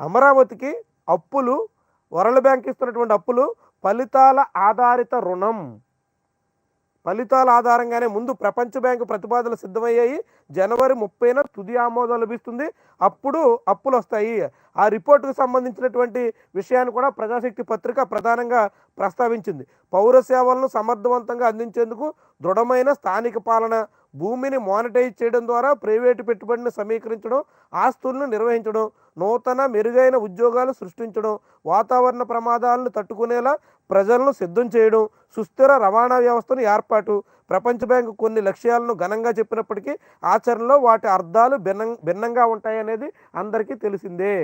అమరావతికి అప్పులు world bank ఇస్తున్నటువంటి అప్పులు ఫలితాల ఆధారిత రుణం. ఫలితాల ఆధారంగానే ముందు ప్రపంచ బ్యాంకు ప్రతిపాదనలు సిద్ధమయ్యాయి. జనవరి ముప్పైన తుది ఆమోదం లభిస్తుంది. అప్పుడు అప్పులు వస్తాయి. ఆ రిపోర్టుకు సంబంధించినటువంటి విషయాన్ని కూడా ప్రజాశక్తి పత్రిక ప్రధానంగా ప్రస్తావించింది. పౌర సేవలను సమర్థవంతంగా అందించేందుకు దృఢమైన స్థానిక పాలన భూమిని మానిటైజ్ చేయడం ద్వారా ప్రైవేటు పెట్టుబడిని సమీకరించడం ఆస్తులను నిర్వహించడం నూతన మెరుగైన ఉద్యోగాలు సృష్టించడం వాతావరణ ప్రమాదాలను తట్టుకునేలా ప్రజలను సిద్ధం చేయడం సుస్థిర రవాణా వ్యవస్థను ఏర్పాటు ప్రపంచ బ్యాంకు కొన్ని లక్ష్యాలను ఘనంగా చెప్పినప్పటికీ ఆచరణలో వాటి అర్థాలు భిన్నం భిన్నంగా ఉంటాయనేది అందరికీ తెలిసిందే.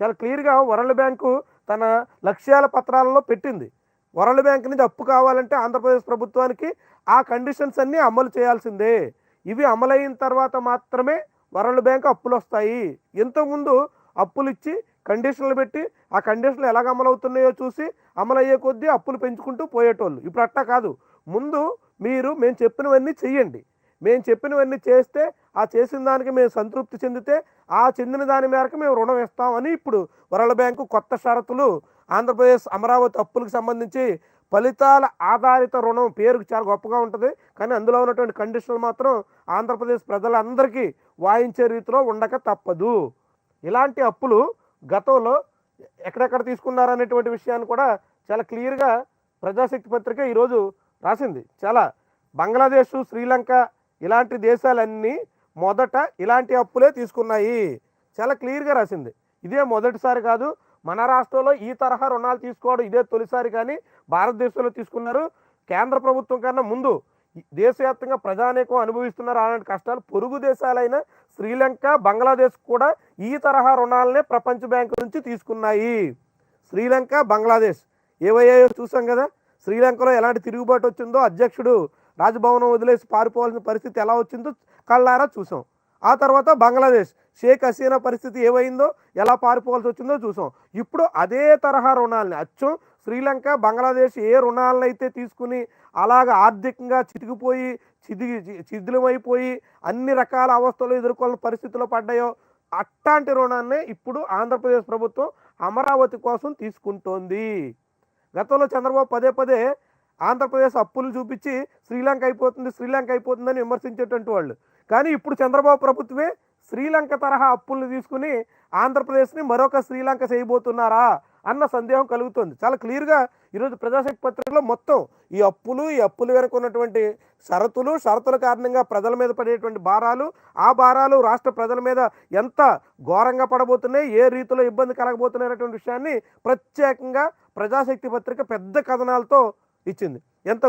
చాలా క్లియర్గా వరల్డ్ బ్యాంకు తన లక్ష్యాల పత్రాలలో పెట్టింది. వరల్డ్ బ్యాంక్ నుంచి అప్పు కావాలంటే ఆంధ్రప్రదేశ్ ప్రభుత్వానికి ఆ కండిషన్స్ అన్నీ అమలు చేయాల్సిందే. ఇవి అమలైన తర్వాత మాత్రమే వరల్డ్ బ్యాంక్ అప్పులు వస్తాయి. ఇంతకుముందు అప్పులు ఇచ్చి కండిషన్లు పెట్టి ఆ కండిషన్లు ఎలాగ అమలవుతున్నాయో చూసి అమలయ్యే కొద్దీ అప్పులు పెంచుకుంటూ పోయేటోళ్ళు. ఇప్పుడు అట్టా కాదు. ముందు మీరు మేము చెప్పినవన్నీ చెయ్యండి. మేము చెప్పినవన్నీ చేస్తే ఆ చేసిన దానికి మేము సంతృప్తి చెందితే ఆ చెందిన దాని మేరకు మేము రుణం ఇస్తామని ఇప్పుడు వరల్డ్ బ్యాంకు కొత్త షరతులు ఆంధ్రప్రదేశ్ అమరావతి అప్పులకు సంబంధించి ఫలితాల ఆధారిత రుణం పేరుకు చాలా గొప్పగా ఉంటుంది. కానీ అందులో ఉన్నటువంటి కండిషన్లు మాత్రం ఆంధ్రప్రదేశ్ ప్రజలందరికీ వాయించే రీతిలో ఉండక తప్పదు. ఇలాంటి అప్పులు గతంలో ఎక్కడెక్కడ తీసుకున్నారనేటువంటి విషయాన్ని కూడా చాలా క్లియర్గా ప్రజాశక్తి పత్రిక ఈరోజు రాసింది. చాలా బంగ్లాదేశ్ శ్రీలంక ఇలాంటి దేశాలన్నీ మొదట ఇలాంటి అప్పులే తీసుకున్నాయి. చాలా క్లియర్గా రాసింది. ఇదే మొదటిసారి కాదు మన రాష్ట్రంలో ఈ తరహా రుణాలు తీసుకోవడం ఇదే తొలిసారి కానీ భారతదేశంలో తీసుకున్నారు. కేంద్ర ప్రభుత్వం కన్నా ముందు దేశవ్యాప్తంగా ప్రజానేకం అనుభవిస్తున్నారు అలాంటి కష్టాలు. పొరుగు దేశాలైన శ్రీలంక బంగ్లాదేశ్ కూడా ఈ తరహా రుణాలనే ప్రపంచ బ్యాంకు నుంచి తీసుకున్నాయి. శ్రీలంక బంగ్లాదేశ్ ఏవయ్యాయో చూసాం కదా. శ్రీలంకలో ఎలాంటి తిరుగుబాటు వచ్చిందో అధ్యక్షుడు రాజభవనం వదిలేసి పారిపోవాల్సిన పరిస్థితి ఎలా వచ్చిందో కళ్ళారా చూసాం. ఆ తర్వాత బంగ్లాదేశ్. షేక్ హసీనా పరిస్థితి ఏమైందో ఎలా పారిపోవాల్సి వచ్చిందో చూసాం. ఇప్పుడు అదే తరహా రుణాలని అచ్చం శ్రీలంక బంగ్లాదేశ్ ఏ రుణాలను అయితే తీసుకుని అలాగ ఆర్థికంగా చితికిపోయి చిదిగి చిదిలమైపోయి అన్ని రకాల అవస్థలు ఎదుర్కొన్న పరిస్థితుల్లో పడ్డాయో అట్లాంటి రుణాన్నే ఇప్పుడు ఆంధ్రప్రదేశ్ ప్రభుత్వం అమరావతి కోసం తీసుకుంటోంది. గతంలో చంద్రబాబు పదే పదే ఆంధ్రప్రదేశ్ అప్పులు చూపించి శ్రీలంక అయిపోతుంది శ్రీలంక అయిపోతుందని విమర్శించేటువంటి వాళ్ళు. కానీ ఇప్పుడు చంద్రబాబు ప్రభుత్వమే శ్రీలంక తరహా అప్పుల్ని తీసుకుని ఆంధ్రప్రదేశ్ని మరొక శ్రీలంక చేయబోతున్నారా అన్న సందేహం కలుగుతుంది. చాలా క్లియర్గా ఈరోజు ప్రజాశక్తి పత్రికలో మొత్తం ఈ అప్పులు ఈ అప్పులు వెనుక ఉన్నటువంటి షరతులు షరతుల కారణంగా ప్రజల మీద పడేటువంటి భారాలు ఆ భారాలు రాష్ట్ర ప్రజల మీద ఎంత ఘోరంగా పడబోతున్నాయి ఏ రీతిలో ఇబ్బంది కలగబోతున్నాయి అనేటువంటి విషయాన్ని ప్రత్యేకంగా ప్రజాశక్తి పత్రిక పెద్ద కథనాలతో ఇచ్చింది. ఎంత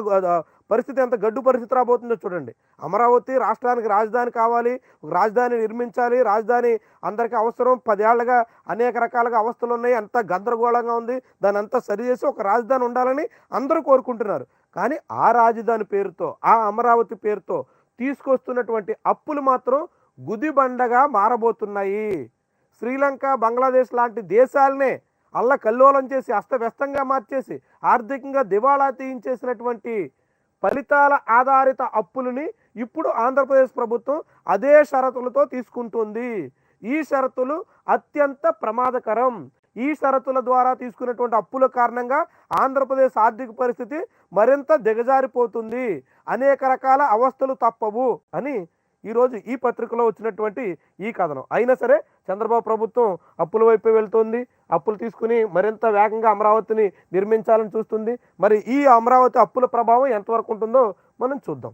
పరిస్థితి ఎంత గడ్డు పరిస్థితి రాబోతుందో చూడండి. అమరావతి రాష్ట్రానికి రాజధాని కావాలి ఒక రాజధాని నిర్మించాలి రాజధాని అందరికీ అవసరం. పదేళ్ళుగా అనేక రకాలుగా అవస్థలు ఉన్నాయి. అంతా గందరగోళంగా ఉంది. దాని అంతా సరిచేసి ఒక రాజధాని ఉండాలని అందరూ కోరుకుంటున్నారు. కానీ ఆ రాజధాని పేరుతో ఆ అమరావతి పేరుతో తీసుకొస్తున్నటువంటి అప్పులు మాత్రం గుదిబండగా మారబోతున్నాయి. శ్రీలంక బంగ్లాదేశ్ లాంటి దేశాలనే అల్ల కల్లోలం చేసి అస్తవ్యస్తంగా మార్చేసి ఆర్థికంగా దివాళా తీయించేసినటువంటి ఫలితాల ఆధారిత అప్పులని ఇప్పుడు ఆంధ్రప్రదేశ్ ప్రభుత్వం అదే షరతులతో తీసుకుంటుంది. ఈ షరతులు అత్యంత ప్రమాదకరం. ఈ షరతుల ద్వారా తీసుకున్నటువంటి అప్పుల కారణంగా ఆంధ్రప్రదేశ్ ఆర్థిక పరిస్థితి మరింత దిగజారిపోతుంది. అనేక రకాల అవస్థలు తప్పవు అని ఈరోజు ఈ పత్రికలో వచ్చినటువంటి ఈ కథనం. అయినా సరే చంద్రబాబు ప్రభుత్వం అప్పుల వైపు వెళ్తుంది. అప్పులు తీసుకుని మరింత వేగంగా అమరావతిని నిర్మించాలని చూస్తుంది. మరి ఈ అమరావతి అప్పుల ప్రభావం ఎంతవరకు ఉంటుందో మనం చూద్దాం.